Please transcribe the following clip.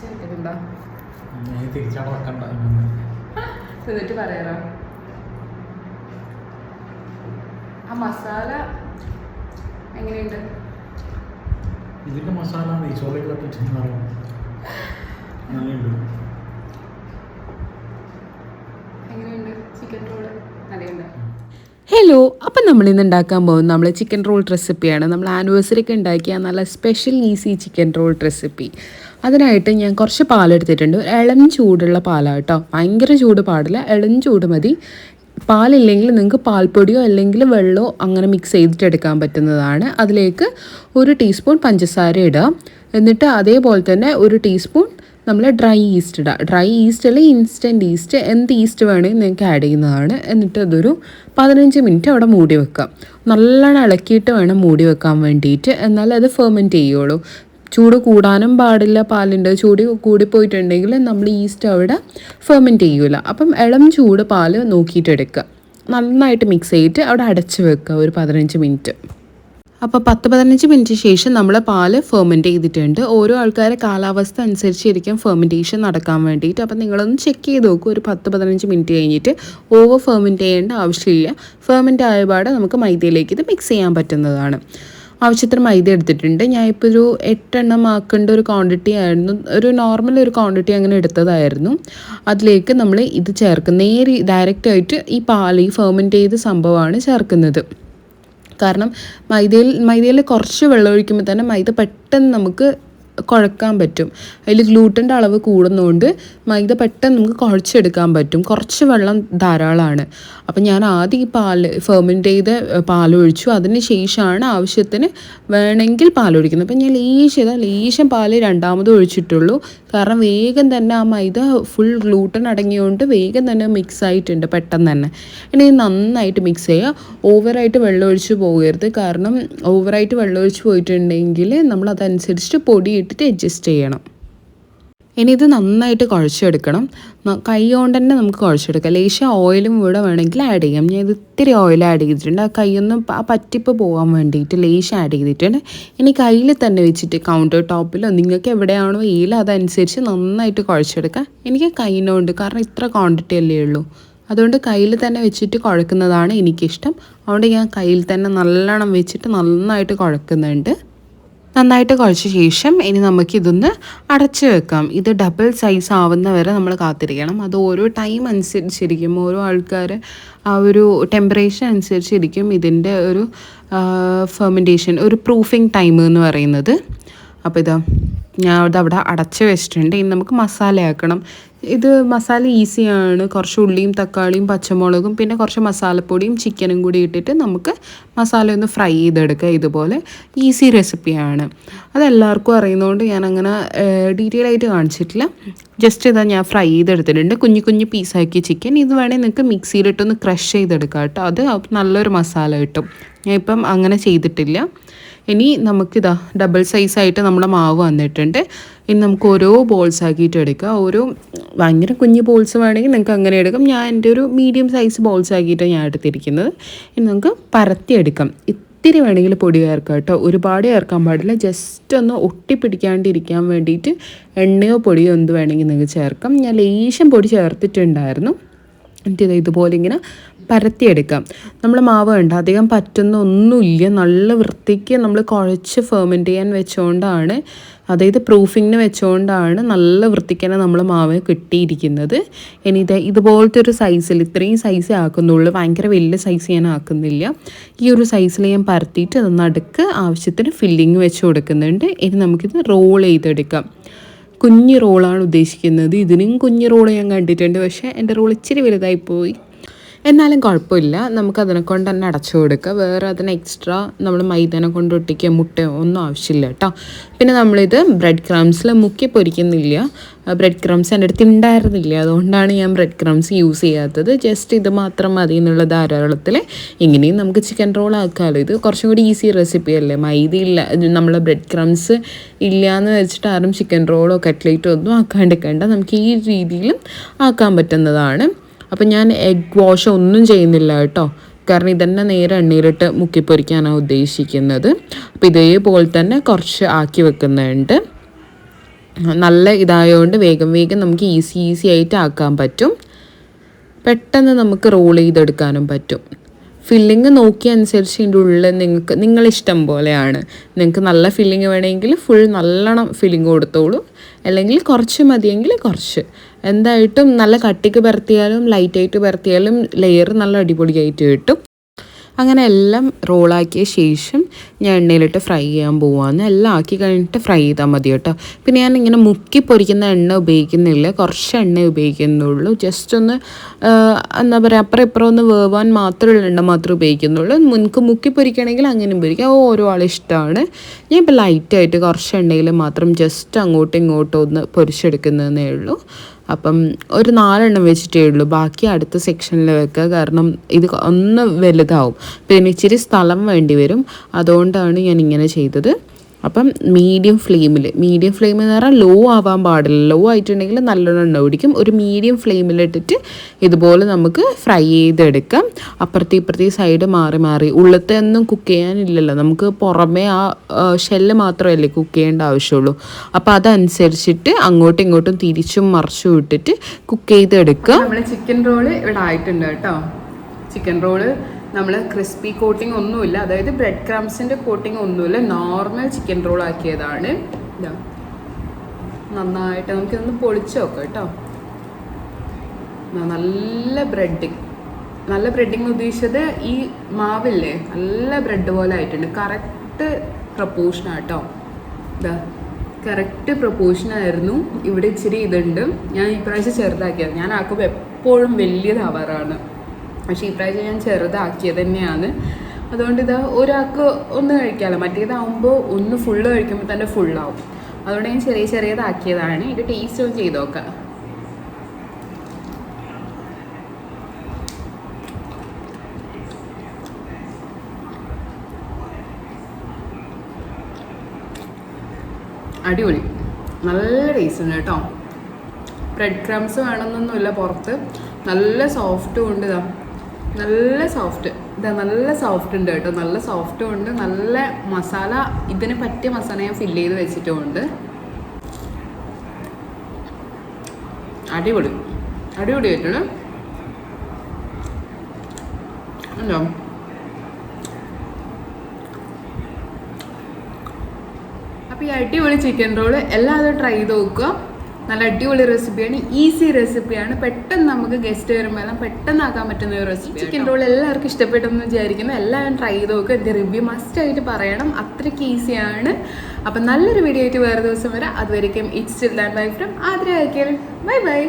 ചേർക്കുന്നുണ്ടോ എന്നിട്ട് പറയാറോ ആ മസാല എങ്ങനെയുണ്ട്? ഇതിന്റെ മസാല നെയ്ച്ചോറിലേക്ക് നല്ലുണ്ട് എങ്ങനെയുണ്ട്? Chicken roll നല്ലയുണ്ട്? ഹലോ അപ്പം നമ്മൾ ഇന്ന് ഉണ്ടാക്കാൻ പോകുന്നത് നമ്മൾ ചിക്കൻ റോൾ റെസിപ്പിയാണ് നമ്മൾ ആനിവേഴ്സറിക്ക് ഉണ്ടാക്കിയ നല്ല special easy chicken roll recipe അതിനായിട്ട് ഞാൻ കുറച്ച് പാലെടുത്തിട്ടുണ്ട്. ഇളം ചൂടുള്ള പാലാണ് കേട്ടോ. ഭയങ്കര ചൂട് പാടില്ല. ഇളം ചൂട് മതി. പാലില്ലെങ്കിൽ നിങ്ങൾക്ക് പാൽപ്പൊടിയോ അല്ലെങ്കിൽ വെള്ളമോ അങ്ങനെ മിക്സ് ചെയ്തിട്ട് എടുക്കാൻ പറ്റുന്നതാണ്. അതിലേക്ക് ഒരു ടീസ്പൂൺ പഞ്ചസാര ഇടുക എന്നിട്ട് അതേപോലെ തന്നെ ഒരു ടീസ്പൂൺ നമ്മൾ ഡ്രൈ ഈസ്റ്റ് ഇടുക ഡ്രൈ ഈസ്റ്റ് അല്ലെങ്കിൽ ഇൻസ്റ്റന്റ് ഈസ്റ്റ് എന്ത് ഈസ്റ്റ് വേണമെങ്കിൽ നിങ്ങൾക്ക് ആഡ് ചെയ്യുന്നതാണ്. എന്നിട്ട് അതൊരു പതിനഞ്ച് മിനിറ്റ് അവിടെ മൂടി വെക്കാം. നല്ലോണം ഇളക്കിയിട്ട് വേണം മൂടി വെക്കാൻ വേണ്ടിയിട്ട്. എന്നാൽ അത് ഫെർമെന്റ് ചെയ്യുള്ളൂ. ചൂട് കൂടാനും പാടില്ല പാലിന്റെ ചൂട് കൂടിപ്പോയിട്ടുണ്ടെങ്കിൽ നമ്മൾ ഈസ്റ്റ് അവിടെ ഫെർമെന്റ് ചെയ്യൂല. അപ്പം ഇളം ചൂട് പാൽ നോക്കിയിട്ടെടുക്കുക നന്നായിട്ട് മിക്സ് ചെയ്തിട്ട് അവിടെ അടച്ച് വെക്കുക ഒരു പതിനഞ്ച് മിനിറ്റ് അപ്പോൾ പത്ത് പതിനഞ്ച് മിനിറ്റ് ശേഷം നമ്മൾ പാൽ ഫെർമെന്റ് ചെയ്തിട്ടുണ്ട്. ഓരോ ആൾക്കാരെ കാലാവസ്ഥ അനുസരിച്ചിരിക്കും ഫെർമെന്റേഷൻ നടക്കാൻ വേണ്ടിയിട്ട്. അപ്പോൾ നിങ്ങളൊന്ന് ചെക്ക് ചെയ്ത് നോക്കുക ഒരു പത്ത് പതിനഞ്ച് മിനിറ്റ് കഴിഞ്ഞിട്ട് ഓവർ ഫെർമെന്റ് ചെയ്യേണ്ട ആവശ്യമില്ല. ഫെർമെന്റ് ആയപാട് നമുക്ക് മൈദയിലേക്ക് ഇത് മിക്സ് ചെയ്യാൻ പറ്റുന്നതാണ്. ആവശ്യത്തിന് മൈദ എടുത്തിട്ടുണ്ട്. ഞാൻ ഇപ്പോൾ ഒരു എട്ടെണ്ണം ആക്കേണ്ട ഒരു ക്വാണ്ടിറ്റി ആയിരുന്നു. ഒരു നോർമൽ ഒരു ക്വാണ്ടിറ്റി അങ്ങനെ എടുത്തതായിരുന്നു. അതിലേക്ക് നമ്മൾ ഇത് ചേർക്കും നേരി ഡയറക്റ്റ് ആയിട്ട് ഈ പാൽ ഈ ചെയ്ത സംഭവമാണ് ചേർക്കുന്നത്. കാരണം മൈദയിൽ മൈദയിൽ കുറച്ച് വെള്ളം ഒഴിക്കുമ്പോൾ തന്നെ മൈദ പെട്ടെന്ന് നമുക്ക് കുഴക്കാൻ പറ്റും. അതിൽ ഗ്ലൂട്ടന്റെ അളവ് കൂടുന്നതുകൊണ്ട് മൈദ പെട്ടെന്ന് നമുക്ക് കുഴച്ചെടുക്കാൻ പറ്റും. കുറച്ച് വെള്ളം ധാരാളമാണ് അപ്പം ഞാൻ ആദ്യം ഈ പാൽ ഫെർമെന്റ് ചെയ്ത പാൽ ഒഴിച്ചു അതിന് ശേഷമാണ് ആവശ്യത്തിന് വേണമെങ്കിൽ പാൽ ഒഴിക്കുന്നത് അപ്പം ഞാൻ ലേശം ലേശം പാൽ രണ്ടാമത് ഒഴിച്ചിട്ടുള്ളൂ. കാരണം വേഗം തന്നെ ആ മൈദ ഫുൾ ഗ്ലൂട്ടൻ അടങ്ങിയതുകൊണ്ട് വേഗം തന്നെ മിക്സ് ആയിട്ടുണ്ട് പെട്ടെന്ന് തന്നെ. ഇനി നന്നായിട്ട് മിക്സ് ചെയ്യുക ഓവറായിട്ട് വെള്ളം ഒഴിച്ച് പോകരുത്. കാരണം ഓവറായിട്ട് വെള്ളം ഒഴിച്ച് പോയിട്ടുണ്ടെങ്കിൽ നമ്മൾ അതനുസരിച്ചിട്ട് പൊടി ഇട്ടിട്ട് അഡ്ജസ്റ്റ് ചെയ്യണം. ഇനി ഇത് നന്നായിട്ട് കുഴച്ചെടുക്കണം. കൈ കൊണ്ട് തന്നെ നമുക്ക് കുഴച്ചെടുക്കാം. ലേശം ഓയിലും കൂടെ വേണമെങ്കിൽ ആഡ് ചെയ്യാം. ഞാൻ ഇത് ഇത്തിരി ഓയിൽ ആഡ് ചെയ്തിട്ടുണ്ട്. ആ കൈയൊന്നും ആ പറ്റിപ്പ് പോകാൻ വേണ്ടിയിട്ട് ലേശം ആഡ് ചെയ്തിട്ടുണ്ട്. ഇനി കയ്യിൽ തന്നെ വെച്ചിട്ട് കൗണ്ടർ ടോപ്പിലോ നിങ്ങൾക്ക് എവിടെയാണോ ഈല അതനുസരിച്ച് നന്നായിട്ട് കുഴച്ചെടുക്കാം. എനിക്ക് കൈയിനുണ്ട് കാരണം ഇത്ര ക്വാണ്ടിറ്റി അല്ലേ ഉള്ളൂ. അതുകൊണ്ട് കയ്യിൽ തന്നെ വെച്ചിട്ട് കുഴക്കുന്നതാണ് എനിക്കിഷ്ടം. അതുകൊണ്ട് ഞാൻ കയ്യിൽ തന്നെ നല്ലോണം വെച്ചിട്ട് നന്നായിട്ട് കുഴക്കുന്നുണ്ട്. നന്നായിട്ട് കുഴച്ച ശേഷം ഇനി നമുക്കിതൊന്ന് അടച്ചു വെക്കാം. ഇത് ഡബിൾ സൈസ് ആവുന്ന വരെ നമ്മൾ കാത്തിരിക്കണം. അത് ഓരോ ടൈം അനുസരിച്ചിരിക്കും. ഓരോ ആൾക്കാർ ആ ഒരു ടെമ്പറേച്ചർ അനുസരിച്ചിരിക്കും ഇതിന്റെ ഒരു ഫെർമെന്റേഷൻ ഒരു പ്രൂഫിങ് ടൈം എന്ന് പറയുന്നത്. അപ്പോൾ ഇതാ ഞാൻ അത് അവിടെ അടച്ച് വെച്ചിട്ടുണ്ട്. ഇനി നമുക്ക് മസാലയാക്കണം ഇത് മസാല ഈസിയാണ് കുറച്ച് ഉള്ളിയും തക്കാളിയും പച്ചമുളകും പിന്നെ കുറച്ച് മസാലപ്പൊടിയും ചിക്കനും കൂടി ഇട്ടിട്ട് നമുക്ക് മസാല ഒന്ന് ഫ്രൈ ചെയ്തെടുക്കുക ഇതുപോലെ ഈസി റെസിപ്പിയാണ് അതെല്ലാവർക്കും അറിയുന്നതുകൊണ്ട് ഞാൻ അങ്ങനെ ഡീറ്റെയിൽ ആയിട്ട് കാണിച്ചിട്ടില്ല. ജസ്റ്റ് ഇതാ ഞാൻ ഫ്രൈ ചെയ്തെടുത്തിട്ടുണ്ട്. കുഞ്ഞു കുഞ്ഞു പീസാക്കിയ ചിക്കൻ ഇത് വേണേൽ നിങ്ങൾക്ക് മിക്സിയിലിട്ടൊന്ന് ക്രഷ് ചെയ്തെടുക്കാം കേട്ടോ. അത് നല്ലൊരു മസാല കിട്ടും. ഞാൻ ഇപ്പം അങ്ങനെ ചെയ്തിട്ടില്ല. ഇനി നമുക്കിതാ ഡബിൾ സൈസായിട്ട് നമ്മുടെ മാവ് വന്നിട്ടുണ്ട്. ഇനി നമുക്ക് ഓരോ ബോൾസ് ആക്കിയിട്ട് എടുക്കാം. ഓരോ ഭയങ്കര കുഞ്ഞു ബോൾസ് വേണമെങ്കിൽ നിങ്ങൾക്ക് അങ്ങനെ എടുക്കാം. ഞാൻ എന്റെ ഒരു മീഡിയം സൈസ് ബോൾസ് ആക്കിയിട്ടാണ് ഞാൻ എടുത്തിരിക്കുന്നത്. ഇനി നമുക്ക് പരത്തിയെടുക്കാം ഇത്തിരി വേണമെങ്കിൽ പൊടി ചേർക്കാം കേട്ടോ. ഒരുപാട് ചേർക്കാൻ പാടില്ല. ജസ്റ്റ് ഒന്ന് ഒട്ടിപ്പിടിക്കാണ്ടിരിക്കാൻ വേണ്ടിയിട്ട് എണ്ണയോ പൊടിയോ എന്ത് വേണമെങ്കിൽ നിങ്ങൾക്ക് ചേർക്കാം. ഞാൻ ലേശം പൊടി ചേർത്തിട്ടുണ്ടായിരുന്നു. എന്നിട്ട് ഇത് ഇതുപോലെ ഇങ്ങനെ പരത്തിയെടുക്കാം. നമ്മൾ മാവ് വേണ്ട അധികം പറ്റുന്ന ഒന്നുമില്ല. നല്ല വൃത്തിക്ക് നമ്മൾ കുഴച്ച് ഫെർമെന്റ് ചെയ്യാൻ വെച്ചുകൊണ്ടാണ് അതായത് പ്രൂഫിങ്ങിന് വെച്ചുകൊണ്ടാണ് നല്ല വൃത്തിക്ക് തന്നെ നമ്മൾ മാവ് കിട്ടിയിരിക്കുന്നത്. ഇനി ഇത് ഇതുപോലത്തെ ഒരു സൈസിൽ ഇത്രയും സൈസേ ആക്കുന്നുള്ളൂ. ഭയങ്കര വലിയ സൈസ് ഞാൻ ആക്കുന്നില്ല. ഈ ഒരു സൈസിൽ ഞാൻ പരത്തിയിട്ട് അത് നടുക്ക് ആവശ്യത്തിന് ഫില്ലിങ് വെച്ച് കൊടുക്കുന്നുണ്ട്. ഇനി നമുക്കിത് റോൾ ചെയ്തെടുക്കാം. കുഞ്ഞു റോളാണ് ഉദ്ദേശിക്കുന്നത്. ഇതിനും കുഞ്ഞു റോൾ ഞാൻ കണ്ടിട്ടുണ്ട്. പക്ഷേ എന്റെ റോൾ ഇച്ചിരി വലുതായി പോയി എന്നാലും കുഴപ്പമില്ല. നമുക്ക് അതിനെ കൊണ്ട് തന്നെ അടച്ചു കൊടുക്കുക വേറെ അതിന് എക്സ്ട്രാ നമ്മൾ മൈദനെ കൊണ്ട് ഒട്ടിക്കുക മുട്ടയോ ഒന്നും ആവശ്യമില്ല കേട്ടോ. പിന്നെ നമ്മളിത് ബ്രെഡ് ക്രംസിൽ മുക്കി പൊരിക്കുന്നില്ല. ബ്രെഡ് ക്രംസ് എന്റെ അടുത്ത് ഉണ്ടായിരുന്നില്ല. അതുകൊണ്ടാണ് ഞാൻ ബ്രെഡ് ക്രംസ് യൂസ് ചെയ്യാത്തത്. ജസ്റ്റ് ഇത് മാത്രം മതി എന്നുള്ള ധാരാളത്തിൽ ഇങ്ങനെയും നമുക്ക് ചിക്കൻ റോൾ ആക്കാമല്ലോ ഇത് കുറച്ചും കൂടി ഈസി റെസിപ്പി അല്ലേ? മൈദ ഇല്ല നമ്മൾ ബ്രെഡ് ക്രംസ് ഇല്ല എന്ന് വെച്ചിട്ട് ആരും ചിക്കൻ റോളോ കട്ട്ലേറ്റോ ഒന്നും ആക്കാണ്ടിരിക്കേണ്ട നമുക്ക് ഈ രീതിയിലും ആക്കാൻ പറ്റുന്നതാണ്. അപ്പം ഞാൻ എഗ് വാഷ് ഒന്നും ചെയ്യുന്നില്ല കേട്ടോ. കാരണം ഇതന്നെ നേരെ എണ്ണീരിട്ട് മുക്കിപ്പൊരിക്കാനാണ് ഉദ്ദേശിക്കുന്നത്. അപ്പോൾ ഇതേപോലെ തന്നെ കുറച്ച് ആക്കി വെക്കുന്നുണ്ട്. നല്ല ഇതായതുകൊണ്ട് വേഗം വേഗം നമുക്ക് ഈസി ഈസി ആയിട്ട് ആക്കാൻ പറ്റും. പെട്ടെന്ന് നമുക്ക് റോൾ ചെയ്തെടുക്കാനും പറ്റും. ഫില്ലിങ് നോക്കിയ അനുസരിച്ച് ഇതിന്റെ ഉള്ളിൽ നിങ്ങൾക്ക് നിങ്ങളിഷ്ടം പോലെയാണ്. നിങ്ങൾക്ക് നല്ല ഫില്ലിങ് വേണമെങ്കിൽ ഫുൾ നല്ലോണം ഫില്ലിങ് കൊടുത്തോളൂ. അല്ലെങ്കിൽ കുറച്ച് മതിയെങ്കിൽ കുറച്ച്. എന്തായിട്ടും നല്ല കട്ടിക്ക് പരത്തിയാലും ലൈറ്റായിട്ട് പരത്തിയാലും ലെയർ നല്ല അടിപൊളിയായിട്ട് കിട്ടും. അങ്ങനെ എല്ലാം റോളാക്കിയ ശേഷം ഞാൻ എണ്ണയിലിട്ട് ഫ്രൈ ചെയ്യാൻ പോവാന്ന്. എല്ലാം ആക്കി കഴിഞ്ഞിട്ട് ഫ്രൈ ചെയ്താൽ മതി കേട്ടോ. പിന്നെ ഞാൻ ഇങ്ങനെ മുക്കി പൊരിക്കുന്ന എണ്ണ ഉപയോഗിക്കുന്നില്ല. കുറച്ച് എണ്ണ ഉപയോഗിക്കുന്നുള്ളൂ. ജസ്റ്റ് ഒന്ന് എന്താ പറയുക അപ്പുറം ഇപ്പുറം ഒന്ന് വേവാൻ മാത്രമുള്ള എണ്ണ മാത്രമേ ഉപയോഗിക്കുന്നുള്ളൂ. മുൻക്ക് മുക്കി പൊരിക്കണമെങ്കിൽ അങ്ങനെ പൊരിക്കാം ഓരോ ആളിഷ്ടമാണ് ഞാൻ ഇപ്പോൾ ലൈറ്റായിട്ട് കുറച്ച് എണ്ണയിൽ മാത്രം ജസ്റ്റ് അങ്ങോട്ടും ഇങ്ങോട്ടും ഒന്ന് പൊരിച്ചെടുക്കുന്നതേ ഉള്ളൂ. അപ്പം ഒരു നാലെണ്ണം വെച്ചിട്ടേ ഉള്ളൂ. ബാക്കി അടുത്ത സെക്ഷനിൽ വെക്കുക കാരണം ഇത് ഒന്ന് വലുതാവും. പിന്നെ ഇച്ചിരി സ്ഥലം വേണ്ടി വരും. അതുകൊണ്ടാണ് ഞാൻ ഇങ്ങനെ ചെയ്തത്. അപ്പം മീഡിയം ഫ്ലെയിമിൽ മീഡിയം ഫ്ലെയിം എന്ന് പറഞ്ഞാൽ ലോ ആവാൻ പാടില്ല. ലോ ആയിട്ടുണ്ടെങ്കിൽ നല്ലോണം പിടിക്കും. ഒരു മീഡിയം ഫ്ലെയിമിലിട്ടിട്ട് ഇതുപോലെ നമുക്ക് ഫ്രൈ ചെയ്തെടുക്കാം. അപ്പുറത്തെ ഇപ്പുറത്തെ സൈഡ് മാറി മാറി. ഉള്ളത്തെ ഒന്നും കുക്ക് ചെയ്യാനില്ലല്ലോ. നമുക്ക് പുറമേ ആ ഷെല്ല് മാത്രമല്ലേ കുക്ക് ചെയ്യേണ്ട ആവശ്യമുള്ളൂ. അപ്പോൾ അതനുസരിച്ചിട്ട് അങ്ങോട്ടും ഇങ്ങോട്ടും തിരിച്ചും മറിച്ചും ഇട്ടിട്ട് കുക്ക് ചെയ്തെടുക്കുക നമ്മൾ ചിക്കൻ റോൾ ഇവിടെ ആയിട്ടുണ്ട് കേട്ടോ. ചിക്കൻ റോൾ നമ്മൾ ക്രിസ്പി കോട്ടിംഗ് ഒന്നുമില്ല. അതായത് ബ്രെഡ് ക്രംസിന്റെ കോട്ടിംഗ് ഒന്നുമില്ല. നോർമൽ ചിക്കൻ റോൾ ആക്കിയതാണ്. നന്നായിട്ട് നമുക്കിതൊന്ന് പൊളിച്ച് നോക്കാം കേട്ടോ. നല്ല ബ്രെഡിങ് നല്ല ബ്രെഡിങ് ഉദ്ദേശിച്ചത് ഈ മാവില്ലേ? നല്ല ബ്രെഡ് പോലെ ആയിട്ടുണ്ട്. കറക്റ്റ് പ്രപ്പോർഷൻ ആട്ടോ ഇതാ. കറക്റ്റ് പ്രപ്പോർഷനായിരുന്നു ഇവിടെ ഇച്ചിരി ഇതുണ്ട്. ഞാൻ ഇപ്രാവശ്യം ചെറുതാക്കിയത്. ഞാൻ ആക്കുമ്പോൾ എപ്പോഴും വലിയതാവാറാണ് പക്ഷേ ഇപ്രാവശ്യം ഞാൻ ചെറുതാക്കിയത് തന്നെയാണ്. അതുകൊണ്ട് ഇത് ഒരാൾക്ക് ഒന്ന് കഴിക്കാമല്ലോ മറ്റേതാവുമ്പോൾ ഒന്ന് ഫുള്ള് കഴിക്കുമ്പോൾ തന്നെ ഫുള്ളാവും അതുകൊണ്ട് ഞാൻ ചെറിയ ചെറിയതാക്കിയതാണ്. ഇത് ടേസ്റ്റ് ഒന്ന് ചെയ്ത് നോക്കാം. അടിപൊളി. നല്ല ടേസ്റ്റ് ഉണ്ട് കേട്ടോ. ബ്രെഡ് ക്രംസ് വേണമെന്നൊന്നുമില്ല പുറത്ത്. നല്ല സോഫ്റ്റും ഉണ്ട് നല്ല സോഫ്റ്റ് ഇതാ നല്ല സോഫ്റ്റ് ഉണ്ട് കേട്ടോ. നല്ല സോഫ്റ്റും ഉണ്ട്. നല്ല മസാല ഇതിന് പറ്റിയ മസാല ഞാൻ ഫില്ല് ചെയ്ത് വെച്ചിട്ടുമുണ്ട്. അടിപൊളി. അടിപൊളി ആയിട്ടുണ്ട്. ഉണ്ടോ? അപ്പോൾ ഈ അടിപൊളി ചിക്കൻ റോൾ എല്ലാവരും ട്രൈ ചെയ്ത് നോക്കുക. നല്ല അടിപൊളി റെസിപ്പിയാണ് ഈസി റെസിപ്പിയാണ് പെട്ടെന്ന് നമുക്ക് ഗസ്റ്റ് വരുമ്പോൾ എല്ലാം പെട്ടെന്ന് ആക്കാൻ പറ്റുന്ന ഒരു റെസിപ്പി ചിക്കൻ റോൾ എല്ലാവർക്കും ഇഷ്ടപ്പെട്ടെന്ന് വിചാരിക്കുന്നു. എല്ലാവരും ട്രൈ ചെയ്ത് നോക്കുക എന്റെ റിവ്യൂ മസ്റ്റ് ആയിട്ട് പറയണം. അത്രയ്ക്ക് ഈസിയാണ് അപ്പം നല്ലൊരു വീഡിയോ ആയിട്ട് വേറെ ദിവസം വരാം. അതുവരേക്കും ഇറ്റ്സ് ദാൻ ബൈ ഫ്രം ആദ്യം ബൈ ബൈ